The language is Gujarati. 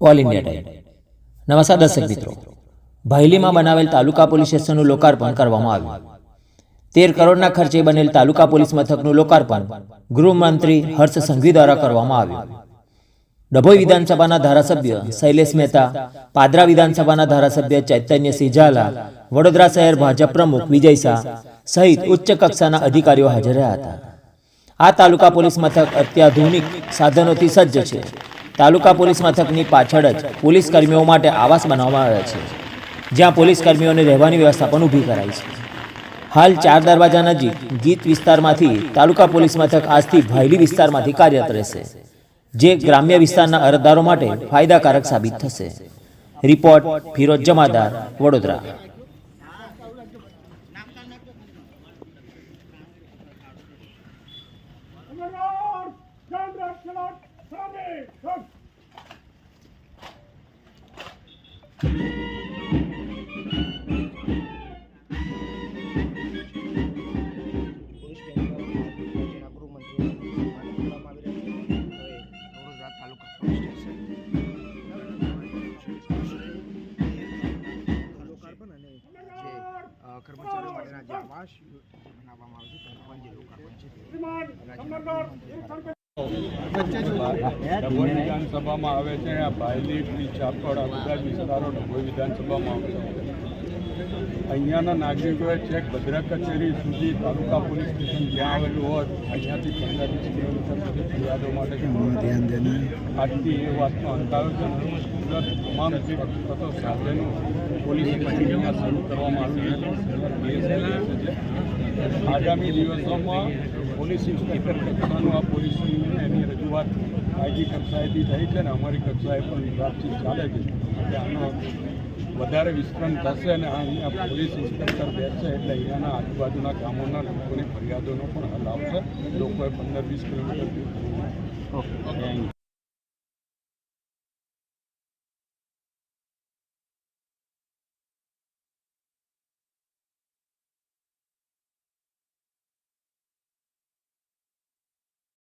ઓલ ઇન્ડિયા ટાઈમ નમસ્કાર દર્શક મિત્રો. ભાયલીમાં બનાવેલ તાલુકા પોલીસ સ્ટેશનનું લોકાર્પણ કરવામાં આવ્યું. તેર કરોડના ખર્ચે બનેલ તાલુકા પોલીસ મથકનું લોકાર્પણ ગૃહમંત્રી હર્ષ સંઘવી દ્વારા કરવામાં આવ્યું. ડભોઈ વિધાનસભાના ધારાસભ્ય શૈલેષ મહેતા પાદરા વિધાનસભાના ધારાસભ્ય ચૈતન્ય સિંહ ઝાલા વડોદરા શહેર ભાજપ પ્રમુખ વિજય શાહ સહિત ઉચ્ચ કક્ષાના અધિકારીઓ હાજર રહ્યા હતા. આ તાલુકા પોલીસ મથક અત્યાધુનિક સાધનોથી સજ્જ છે. તાલુકા પોલીસ મથકની પાછળ જ પોલીસ કર્મીઓ માટે આવાસ બનાવવામાં આવ્યા છે, જ્યાં પોલીસ કર્મીઓને રહેવાની વ્યવસ્થા પણ ઊભી કરાઈ છે. હાલ ચાર દરવાજા નજીક ગીત વિસ્તારમાંથી તાલુકા પોલીસ મથક આજથી ભાયલી વિસ્તારમાંથી કાર્યરત રહેશે, જે ગ્રામ્ય વિસ્તારના અરજદારો માટે ફાયદાકારક સાબિત થશે. રિપોર્ટ ફિરોજ જમાદાર, Vadodara. General General General Sami કર્મચારીઓ માટેના જે આવાસ બનાવવામાં આવે તેનું પણ જે લોકાર્પણ છે ડભોઈ વિધાનસભામાં આવે છે આ ભાયલી ચાપડ આ બધા વિસ્તારો ડભોઈ વિધાનસભામાં આવે છે. અહીંયાના નાગરિકોએ છેક ભદ્રા કચેરી સુધી તાલુકા પોલીસ સ્ટેશન જ્યાં આવેલું હોય અહીંયાથી પંદર વીસ કિલોમીટર સુધી ફરિયાદો માટે આજથી એ વાતનો અંત છે સુરત તમામ જે વખતો સાથેનો પોલીસ શરૂ કરવામાં આવ્યું છે. આગામી દિવસોમાં પોલીસ ઇન્સ્પેક્ટર કક્ષાનું આ પોલીસ યુનિયન એની રજૂઆત આઈજી કક્ષાએથી થઈ છે ને અમારી કક્ષાએ પણ વાતચીત ચાલે છે. કે આનો વધારે વિસ્તરણ થશે અને આ અહીંયા પોલીસ ઇન્સ્પેક્ટર બેસશે એટલે અહીંયાના આજુબાજુના ગામોના લોકોની ફરિયાદોનો પણ હલ આવશે. લોકોએ પંદર વીસ કિલોમીટર દૂર. જવું.